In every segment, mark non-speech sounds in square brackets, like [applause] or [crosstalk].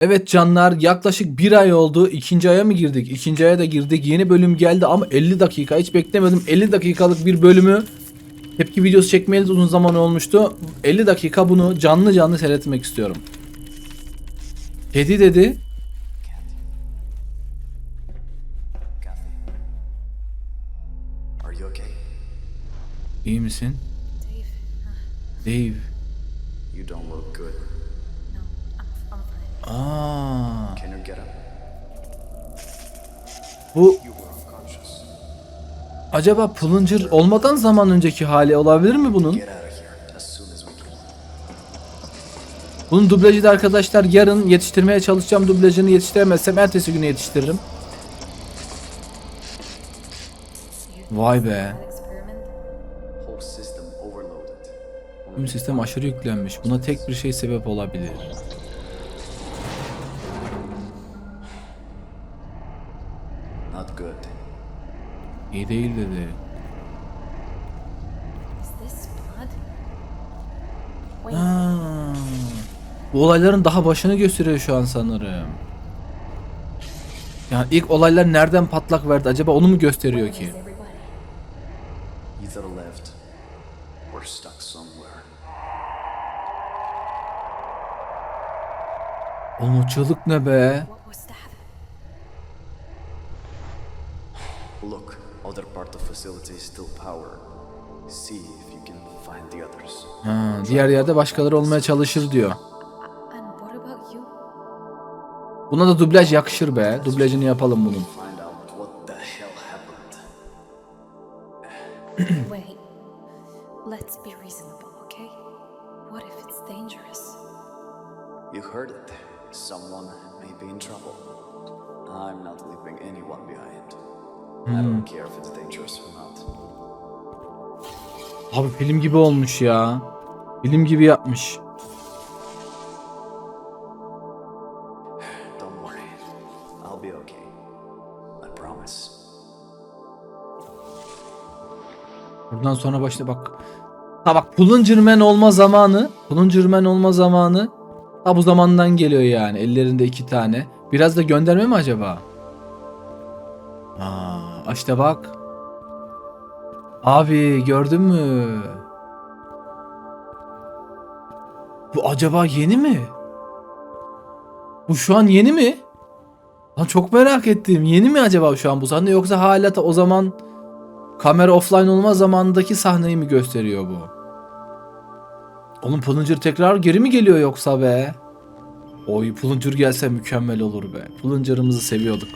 Evet canlar yaklaşık bir ay oldu. İkinci aya mı girdik? İkinci aya da girdik. Yeni bölüm geldi ama 50 dakika. Hiç beklemedim. 50 dakikalık bir bölümü tepki videosu çekmeyeli uzun zaman olmuştu. 50 dakika bunu canlı canlı seyretmek istiyorum. Kedi dedi. İyi misin? Dave, Dave. Aa, bu acaba Plunger olmadan zaman önceki hali olabilir mi bunun? Bunun dublajı da arkadaşlar yarın yetiştirmeye çalışacağım. Dublajını yetiştiremezsem ertesi günü yetiştiririm. Vay be. Tüm sistem aşırı yüklenmiş. Buna tek bir şey sebep olabilir. İyi değil dedi. Aa, bu olayların daha başını gösteriyor şu an sanırım. Yani ilk olaylar nereden patlak verdi acaba onu mu gösteriyor ki? Oğlum o çığlık ne be? Ha, diğer yerde başkaları olmaya çalışır diyor. Buna da dublaj yakışır be. Dublajını yapalım bunun. Wait, let's be reasonable, okay? What if it's dangerous? You heard it. Someone may be in trouble. I'm not leaving anyone behind. I Abi film gibi olmuş ya. Film gibi yapmış. Buradan sonra başta bak. Ha bak Plungerman olma zamanı. Plungerman olma zamanı. Ha bu zamandan geliyor yani. Ellerinde iki tane. Biraz da gönderme mi acaba? Aa, işte bak. Abi gördün mü? Bu acaba yeni mi? Bu şu an yeni mi? Lan çok merak ettim. Yeni mi acaba şu an bu sahne yoksa hala da o zaman kamera offline olma zamanındaki sahneyi mi gösteriyor bu? Oğlum Plunger tekrar geri mi geliyor yoksa be? Oy Plunger gelse mükemmel olur be. Plunger'ımızı seviyorduk.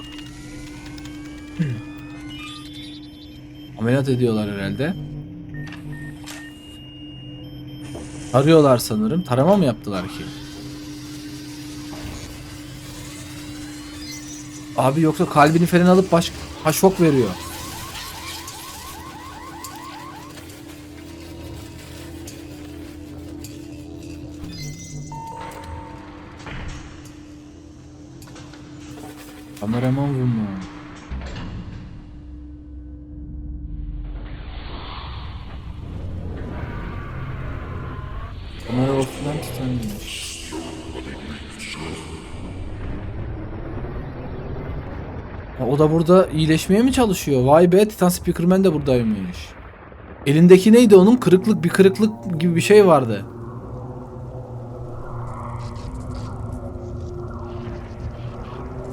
Ameliyat ediyorlar herhalde. Arıyorlar sanırım. Tarama mı yaptılar ki? Abi yoksa kalbini falan alıp baş ha şok veriyor. Kameraman bu? O da burada iyileşmeye mi çalışıyor? Vay be Titan Speakerman de buradaymış. Elindeki neydi onun? Kırıklık bir kırıklık gibi bir şey vardı.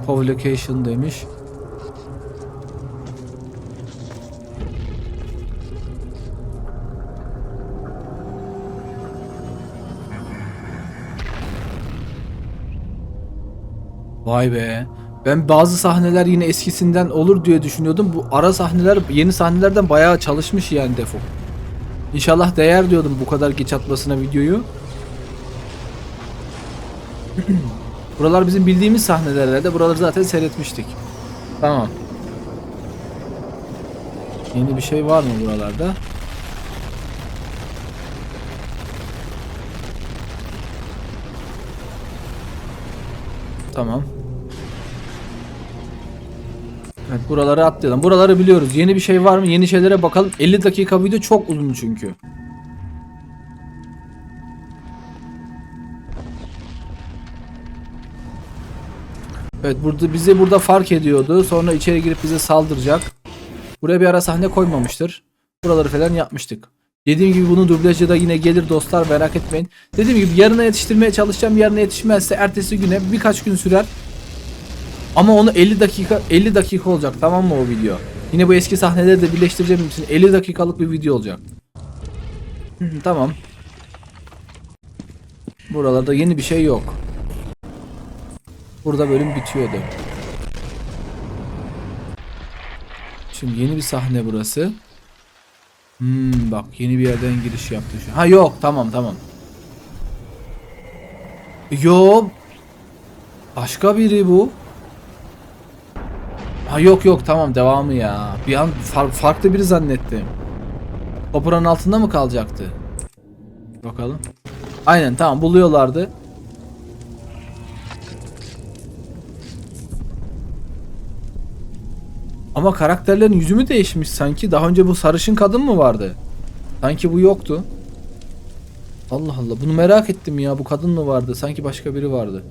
Location demiş. Vay be. Ben bazı sahneler yine eskisinden olur diye düşünüyordum. Bu ara sahneler yeni sahnelerden bayağı çalışmış yani defo. İnşallah değer diyordum bu kadar geç atmasına videoyu. [clears throat] Buralar bizim bildiğimiz sahneler herhalde. Buraları zaten seyretmiştik. Tamam. Yeni bir şey var mı buralarda? Tamam. Evet buraları atlayalım. Buraları biliyoruz. Yeni bir şey var mı? Yeni şeylere bakalım. 50 dakika video çok uzun çünkü. Evet burada bizi burada fark ediyordu. Sonra içeri girip bize saldıracak. Buraya bir ara sahne koymamıştır. Buraları falan yapmıştık. Dediğim gibi bunun dublajı da yine gelir dostlar merak etmeyin. Dediğim gibi yarına yetiştirmeye çalışacağım. Yarına yetişmezse ertesi güne birkaç gün sürer. Ama onu 50 dakika 50 dakika olacak tamam mı o video? Yine bu eski sahneleri de birleştireceğim için 50 dakikalık bir video olacak. [laughs] Tamam. Buralarda yeni bir şey yok. Burada bölüm bitiyordu. Şimdi yeni bir sahne burası. Hmm, bak yeni bir yerden giriş yaptı şu. Ha yok tamam tamam. Yok. Başka biri bu. Ha yok yok tamam devamı ya. Bir an far- farklı biri zannettim. Toprağın altında mı kalacaktı? Bakalım. Aynen tamam buluyorlardı. Ama karakterlerin yüzü mü değişmiş sanki? Daha önce bu sarışın kadın mı vardı? Sanki bu yoktu. Allah Allah bunu merak ettim ya. Bu kadın mı vardı? Sanki başka biri vardı.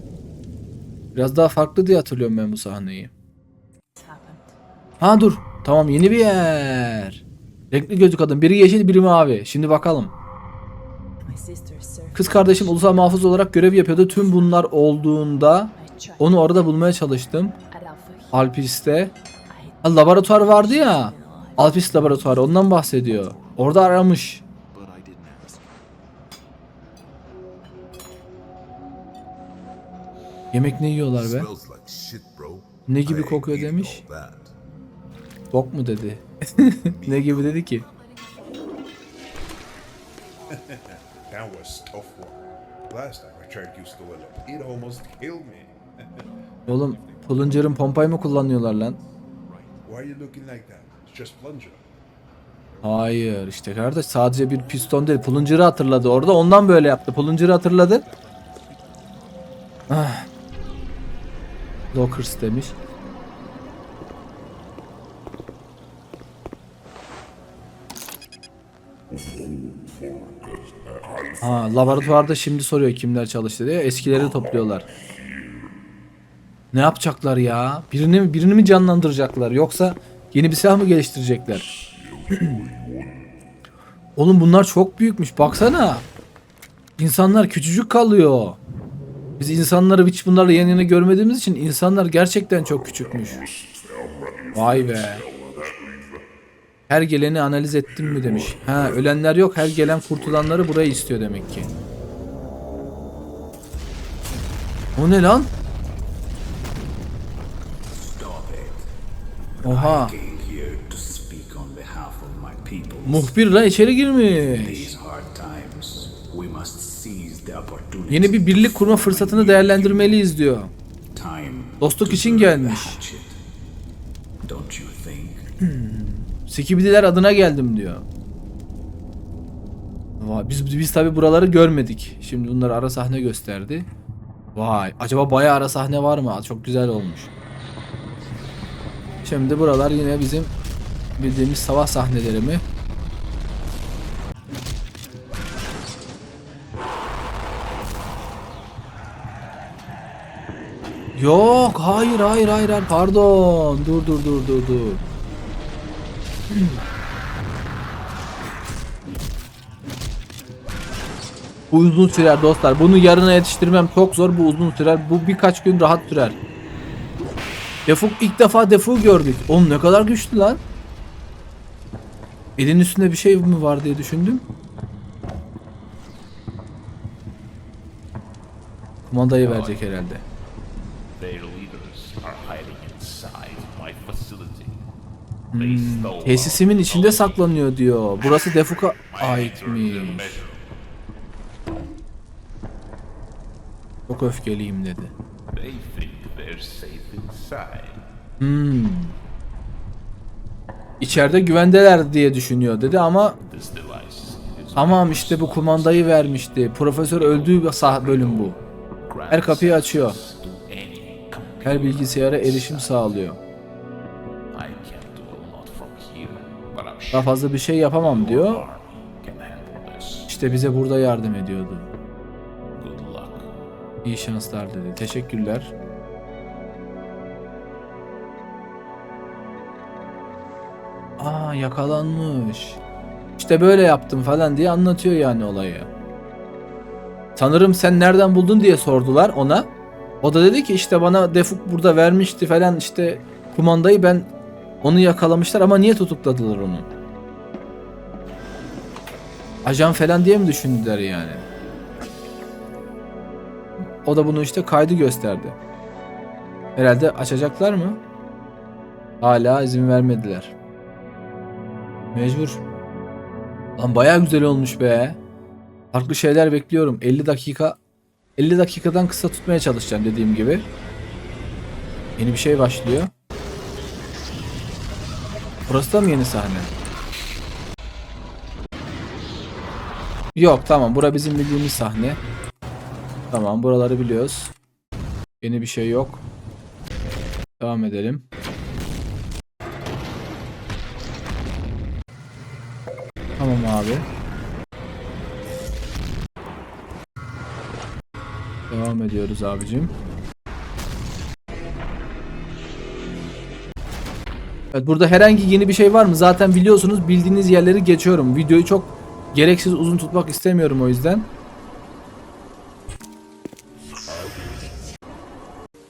Biraz daha farklı diye hatırlıyorum ben bu sahneyi. Ha dur. Tamam yeni bir yer. Renkli gözlü kadın. Biri yeşil biri mavi. Şimdi bakalım. Kız kardeşim ulusal muhafız olarak görev yapıyordu. Tüm bunlar olduğunda onu orada bulmaya çalıştım. Alpis'te. Ha, laboratuvar vardı ya. Alpis laboratuvarı ondan bahsediyor. Orada aramış. Yemek ne yiyorlar be? Ne gibi kokuyor demiş. Bok mu dedi. [laughs] ne gibi dedi ki? That was tough one. Last time I tried use the well, it almost killed me. [laughs] Oğlum Plunger'ın pompayı mı kullanıyorlar lan? Hayır işte kardeş sadece bir piston değil. Plunger'ı hatırladı orada ondan böyle yaptı. Plunger'ı hatırladı. Ah. Lockers demiş. Ha, laboratuvarda şimdi soruyor kimler çalıştı diye. Eskileri topluyorlar. Ne yapacaklar ya? Birini mi birini mi canlandıracaklar yoksa yeni bir silah mı geliştirecekler? [clears throat] Oğlum bunlar çok büyükmüş. Baksana. İnsanlar küçücük kalıyor. Biz insanları hiç bunlarla yan yana görmediğimiz için insanlar gerçekten çok küçükmüş. Vay be. Her geleni analiz ettim mi demiş. Ha ölenler yok her gelen kurtulanları buraya istiyor demek ki. O ne lan? Oha. Muhbir lan içeri girmiş. Yeni bir birlik kurma fırsatını değerlendirmeliyiz diyor. Dostluk için gelmiş. Sikibidiler adına geldim diyor. Vay, biz biz tabi buraları görmedik. Şimdi bunlar ara sahne gösterdi. Vay, acaba bayağı ara sahne var mı? Çok güzel olmuş. Şimdi buralar yine bizim bildiğimiz savaş sahneleri mi? Yok, hayır, hayır, hayır. Pardon. Dur, dur, dur, dur, dur. Bu uzun sürer dostlar. Bunu yarına yetiştirmem çok zor. Bu uzun sürer. Bu birkaç gün rahat sürer. Defuk ilk defa Defuk gördük. Oğlum ne kadar güçlü lan. Elin üstünde bir şey mi var diye düşündüm. Kumandayı verecek herhalde. Stole Tesisimin içinde saklanıyor diyor. Burası Defuk'a aitmiş. Çok öfkeliyim dedi. Hmm. İçeride güvendeler diye düşünüyor dedi ama tamam işte bu kumandayı vermişti. Profesör öldüğü bölüm bu. Her kapıyı açıyor. Her bilgisayara erişim sağlıyor. Daha fazla bir şey yapamam diyor. İşte bize burada yardım ediyordu. İyi şanslar dedi. Teşekkürler. Aa yakalanmış. İşte böyle yaptım falan diye anlatıyor yani olayı. Sanırım sen nereden buldun diye sordular ona. O da dedi ki işte bana Defuk burada vermişti falan işte kumandayı ben onu yakalamışlar ama niye tutukladılar onu? Ajan falan diye mi düşündüler yani? O da bunu işte kaydı gösterdi. Herhalde açacaklar mı? Hala izin vermediler. Mecbur. Lan bayağı güzel olmuş be. Farklı şeyler bekliyorum. 50 dakika 50 dakikadan kısa tutmaya çalışacağım dediğim gibi. Yeni bir şey başlıyor. Burası da mı yeni sahne? Yok tamam bura bizim bildiğimiz sahne. Tamam buraları biliyoruz. Yeni bir şey yok. Devam edelim. Tamam abi. Devam ediyoruz abicim. Evet burada herhangi yeni bir şey var mı? Zaten biliyorsunuz bildiğiniz yerleri geçiyorum. Videoyu çok gereksiz uzun tutmak istemiyorum o yüzden.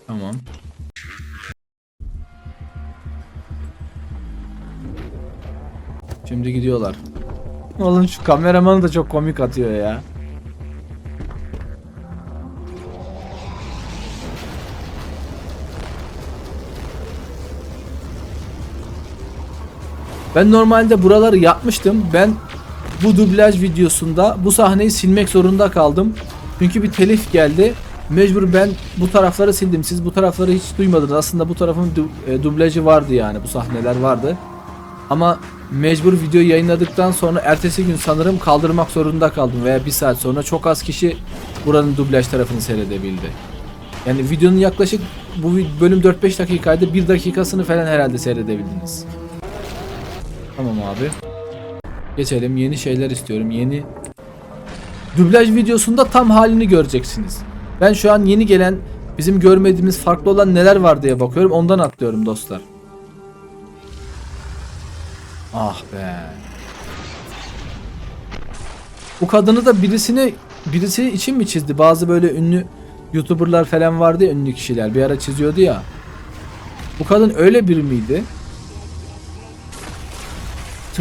Tamam. Şimdi gidiyorlar. Oğlum şu kameramanı da çok komik atıyor ya. Ben normalde buraları yapmıştım. Ben bu dublaj videosunda bu sahneyi silmek zorunda kaldım. Çünkü bir telif geldi. Mecbur ben bu tarafları sildim. Siz bu tarafları hiç duymadınız. Aslında bu tarafın du- e, dublajı vardı yani. Bu sahneler vardı. Ama mecbur videoyu yayınladıktan sonra ertesi gün sanırım kaldırmak zorunda kaldım veya bir saat sonra çok az kişi buranın dublaj tarafını seyredebildi. Yani videonun yaklaşık bu bölüm 4-5 dakikaydı. 1 dakikasını falan herhalde seyredebildiniz. Tamam abi. Geçelim. Yeni şeyler istiyorum. Yeni dublaj videosunda tam halini göreceksiniz. Ben şu an yeni gelen bizim görmediğimiz farklı olan neler var diye bakıyorum. Ondan atlıyorum dostlar. Ah be. Bu kadını da birisini birisi için mi çizdi? Bazı böyle ünlü YouTuber'lar falan vardı ya ünlü kişiler. Bir ara çiziyordu ya. Bu kadın öyle biri miydi?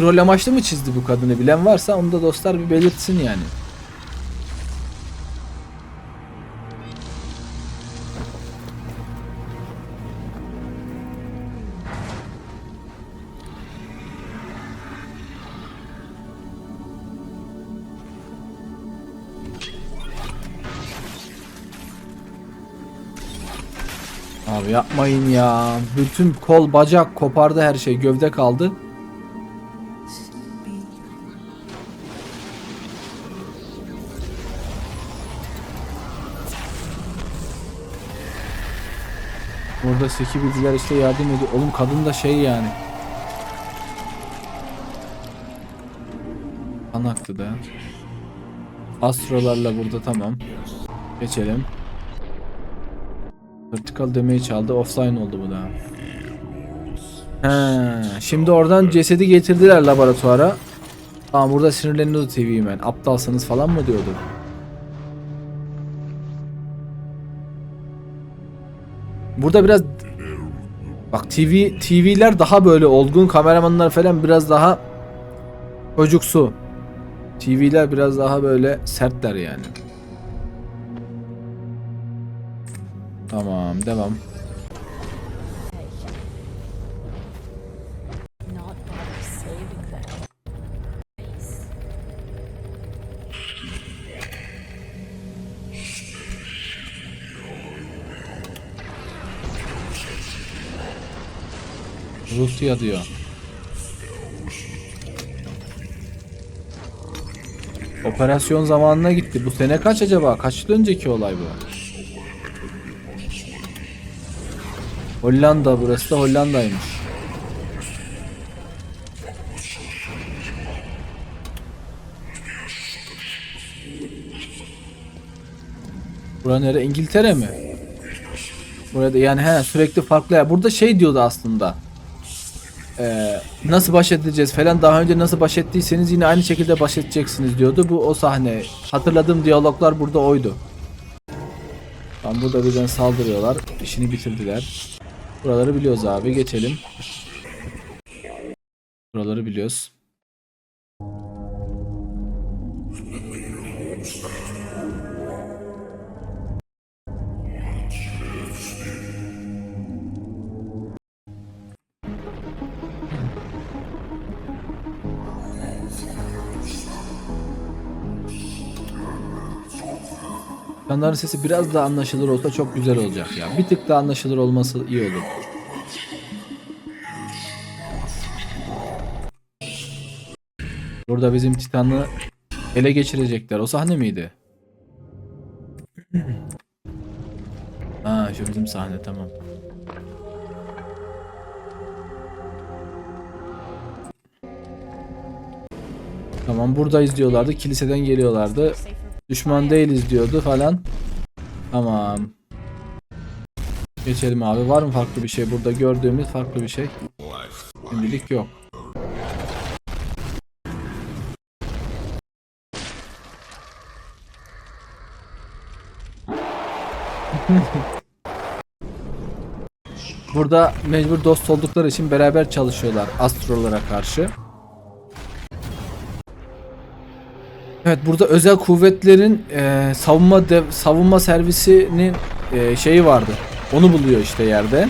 Troll amaçlı mı çizdi bu kadını bilen varsa onu da dostlar bir belirtsin yani. Abi yapmayın ya. Bütün kol, bacak kopardı her şey. Gövde kaldı. Burada seki bilgiler işte yardım ediyor. Oğlum kadın da şey yani. Kan aktı da. Astrolarla burada tamam. Geçelim. Vertical damage aldı. Offline oldu bu da. He, şimdi oradan cesedi getirdiler laboratuvara. Tamam burada sinirleniyordu TV Man. Aptalsınız falan mı diyordu. Burada biraz bak TV TV'ler daha böyle olgun kameramanlar falan biraz daha çocuksu. TV'ler biraz daha böyle sertler yani. Tamam devam. Rusya diyor. Operasyon zamanına gitti. Bu sene kaç acaba? Kaç yıl önceki olay bu? Hollanda burası da Hollanda'ymış. Bura nere? İngiltere mi? Burada yani he sürekli farklı. Burada şey diyordu aslında. E, nasıl baş edeceğiz falan daha önce nasıl baş ettiyseniz yine aynı şekilde baş edeceksiniz diyordu. Bu o sahne. Hatırladığım diyaloglar burada oydu. Tam burada birden saldırıyorlar. İşini bitirdiler. Buraları biliyoruz abi. Geçelim. Buraları biliyoruz. Canların sesi biraz daha anlaşılır olsa çok güzel olacak ya. Bir tık daha anlaşılır olması iyi olur. Burada bizim Titan'ı ele geçirecekler. O sahne miydi? [clears throat] Ha şu bizim sahne tamam. Tamam buradayız diyorlardı. Kiliseden geliyorlardı. Düşman değiliz diyordu falan. Tamam. Geçelim abi. Var mı farklı bir şey? Burada gördüğümüz farklı bir şey. Şimdilik yok. [laughs] Burada mecbur dost oldukları için beraber çalışıyorlar astrolara karşı. Evet burada özel kuvvetlerin e, savunma dev, savunma servisinin e, şeyi vardı. Onu buluyor işte yerde.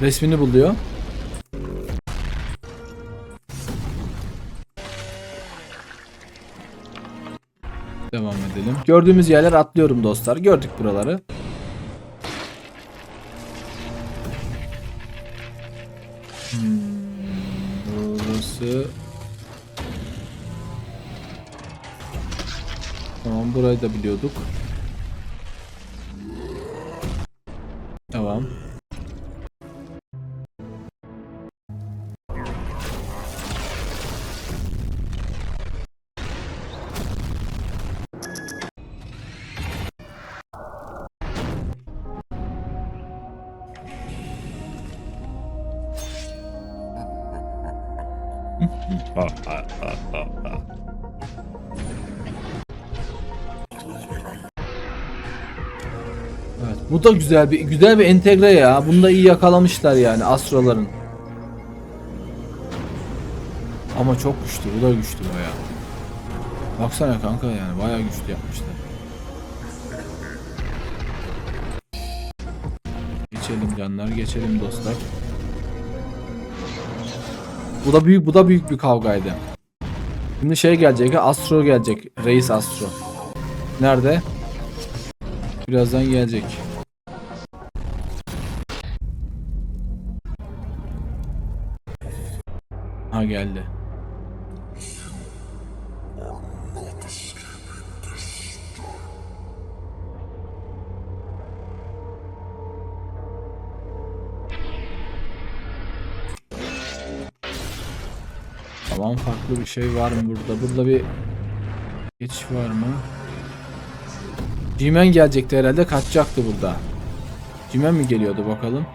Resmini buluyor. Devam edelim. Gördüğümüz yerler atlıyorum dostlar. Gördük buraları. Hmm, burası Tamam burayı da biliyorduk. Tamam. Bu da güzel bir güzel bir entegre ya. Bunu da iyi yakalamışlar yani astroların. Ama çok güçlü. Bu da güçlü baya. Baksana kanka yani baya güçlü yapmışlar. Geçelim canlar, geçelim dostlar. Bu da büyük, bu da büyük bir kavgaydı. Şimdi şey gelecek, Astro gelecek. Reis Astro. Nerede? Birazdan gelecek. Ha geldi. Tamam farklı bir şey var mı burada? Burada bir geçiş var mı? Cimen gelecekti herhalde kaçacaktı burada. Cimen mi geliyordu bakalım.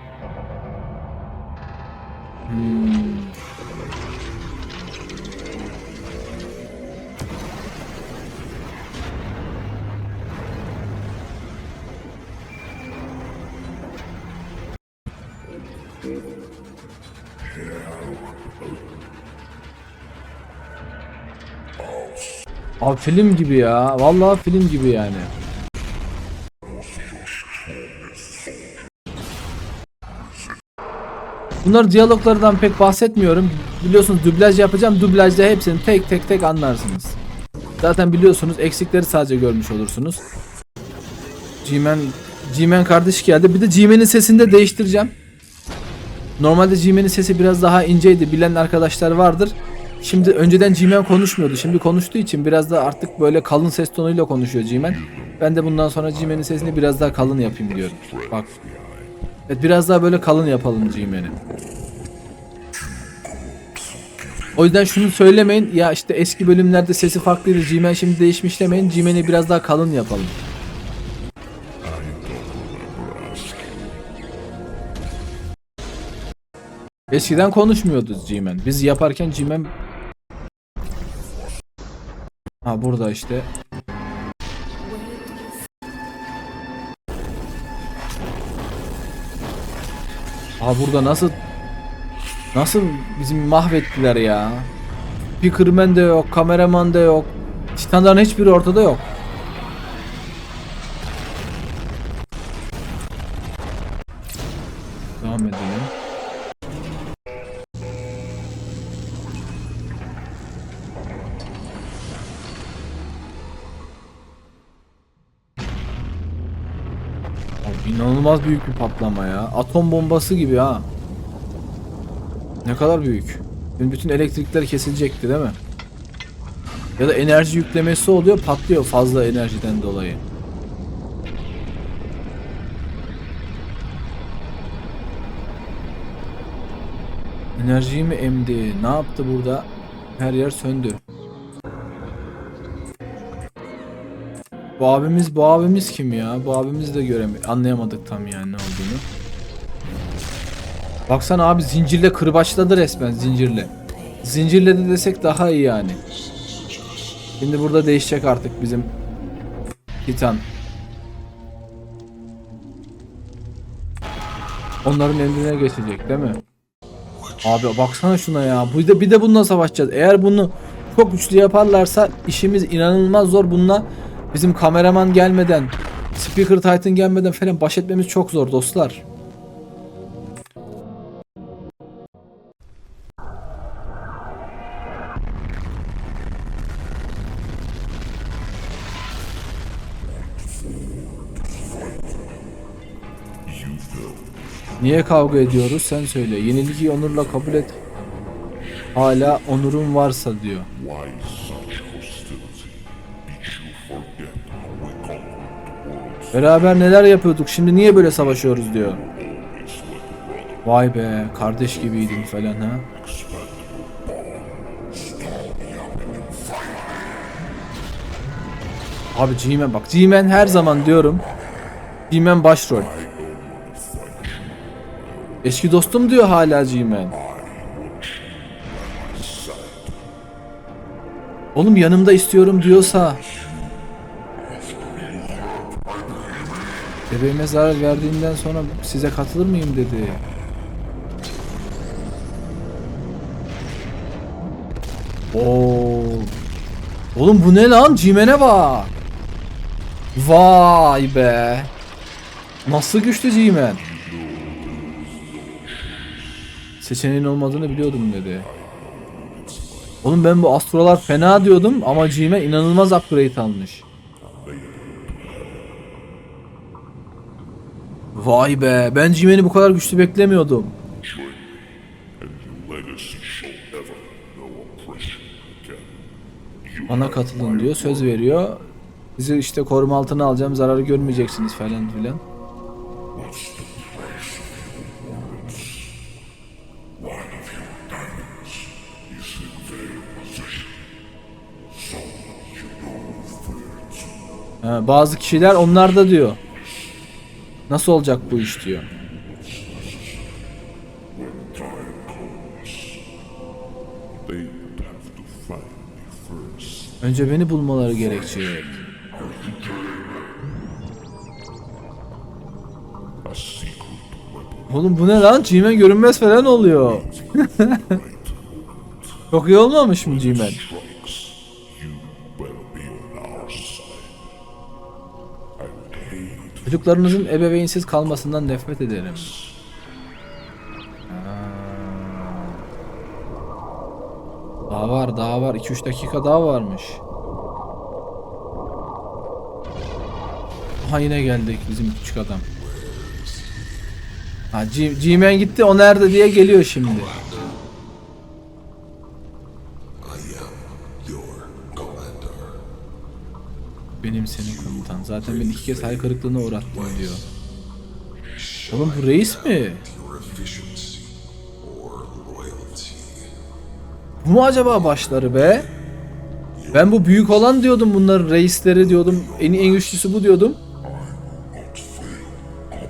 Hmm. Abi film gibi ya. Vallahi film gibi yani. Bunlar diyaloglardan pek bahsetmiyorum. Biliyorsunuz dublaj yapacağım. Dublajda hepsini tek tek tek anlarsınız. Zaten biliyorsunuz eksikleri sadece görmüş olursunuz. G-Man G-Man kardeş geldi. Bir de G-Man'in sesini de değiştireceğim. Normalde G-Man'in sesi biraz daha inceydi. Bilen arkadaşlar vardır. Şimdi önceden G-Man konuşmuyordu. Şimdi konuştuğu için biraz da artık böyle kalın ses tonuyla konuşuyor G-Man. Ben de bundan sonra G-Man'in sesini biraz daha kalın yapayım diyorum. Bak. Evet biraz daha böyle kalın yapalım G-Man'i. O yüzden şunu söylemeyin. Ya işte eski bölümlerde sesi farklıydı. G-Man şimdi değişmiş demeyin. G-Man'i biraz daha kalın yapalım. Eskiden konuşmuyordu G-Man. Biz yaparken G-Man... Ha burada işte. Ha burada nasıl... Nasıl bizim mahvettiler ya. Speakerman de yok, kameraman da yok. Titanların hiçbiri ortada yok. İnanılmaz büyük bir patlama ya. Atom bombası gibi ha. Ne kadar büyük. Şimdi bütün elektrikler kesilecekti değil mi? Ya da enerji yüklemesi oluyor patlıyor fazla enerjiden dolayı. Enerjiyi mi emdi? Ne yaptı burada? Her yer söndü. Bu abimiz bu abimiz kim ya? Bu abimiz de göremi anlayamadık tam yani ne olduğunu. Baksana abi zincirle kırbaçladı resmen zincirle. Zincirle de desek daha iyi yani. Şimdi burada değişecek artık bizim Titan. Onların emrine geçecek değil mi? Abi baksana şuna ya. Bir de bir de bununla savaşacağız. Eğer bunu çok güçlü yaparlarsa işimiz inanılmaz zor. Bununla bizim kameraman gelmeden, Speaker Titan gelmeden falan baş etmemiz çok zor dostlar. Niye kavga ediyoruz sen söyle. Yenilgiyi onurla kabul et. Hala onurun varsa diyor. Beraber neler yapıyorduk şimdi niye böyle savaşıyoruz diyor. Vay be kardeş gibiydin falan ha. Abi G-Man bak G-Man her zaman diyorum. G-Man başrol. Eski dostum diyor hala G-Man. Oğlum yanımda istiyorum diyorsa. Bebeğime zarar verdiğinden sonra size katılır mıyım dedi. Oo. Oğlum bu ne lan? Cimen'e bak. Vay be. Nasıl güçlü Cimen? Seçeneğin olmadığını biliyordum dedi. Oğlum ben bu astrolar fena diyordum ama Cimen inanılmaz upgrade almış. Vay be ben Cimen'i bu kadar güçlü beklemiyordum. Bana katılın diyor söz veriyor. Sizi işte koruma altına alacağım zarar görmeyeceksiniz falan filan. Ha, bazı kişiler onlar da diyor. Nasıl olacak bu iş diyor. Önce beni bulmaları gerekecek. Oğlum bu ne lan? G-Man görünmez falan oluyor. [laughs] Çok iyi olmamış mı G-Man? Çocuklarınızın ebeveynsiz kalmasından nefret ederim. Ha. Daha var, daha var. 2-3 dakika daha varmış. Aha yine geldik bizim küçük adam. Ha G-Man gitti o nerede diye geliyor şimdi. Benim senin komutan. Zaten beni iki kez hayal kırıklığına uğrattın diyor. Oğlum bu reis mi? Bu mu acaba başları be? Ben bu büyük olan diyordum bunların reisleri diyordum. En en güçlüsü bu diyordum.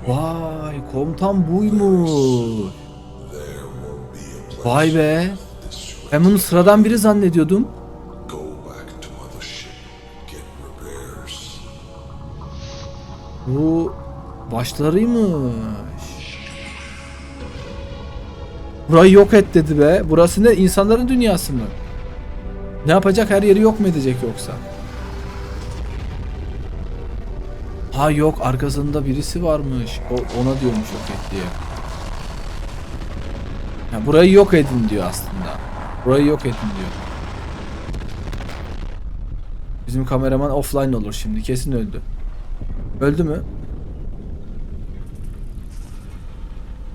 Vay komutan buymuş. Vay be. Ben bunu sıradan biri zannediyordum. Bu başlarıymış. Burayı yok et dedi be. Burası ne? İnsanların dünyası mı? Ne yapacak? Her yeri yok mu edecek yoksa? Ha yok arkasında birisi varmış. O, ona diyormuş yok et diye. Ha, burayı yok edin diyor aslında. Burayı yok edin diyor. Bizim kameraman offline olur şimdi. Kesin öldü. Öldü mü?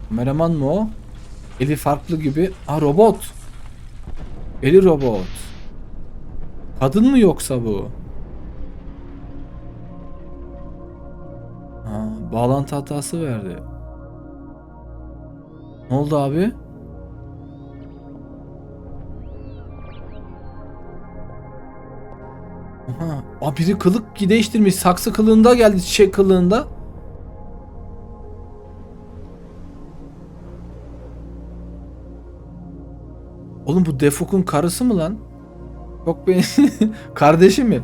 Kameraman mı o? Eli farklı gibi. Ha robot. Eli robot. Kadın mı yoksa bu? Ha, bağlantı hatası verdi. Ne oldu abi? Aha, aa, biri kılık değiştirmiş. Saksı kılığında geldi, çiçek kılığında. Oğlum bu Defuk'un karısı mı lan? Yok be. [laughs] Kardeşi mi?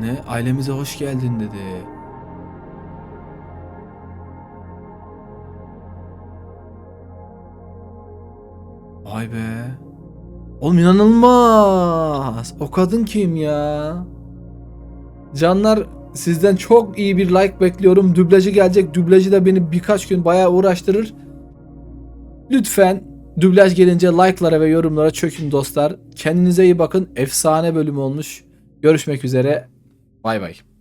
Ne? Ailemize hoş geldin dedi. Vay be. Oğlum inanılmaz. O kadın kim ya? Canlar sizden çok iyi bir like bekliyorum. Dublajı gelecek. Dublajı da beni birkaç gün bayağı uğraştırır. Lütfen dublaj gelince like'lara ve yorumlara çökün dostlar. Kendinize iyi bakın. Efsane bölüm olmuş. Görüşmek üzere. Bay bay.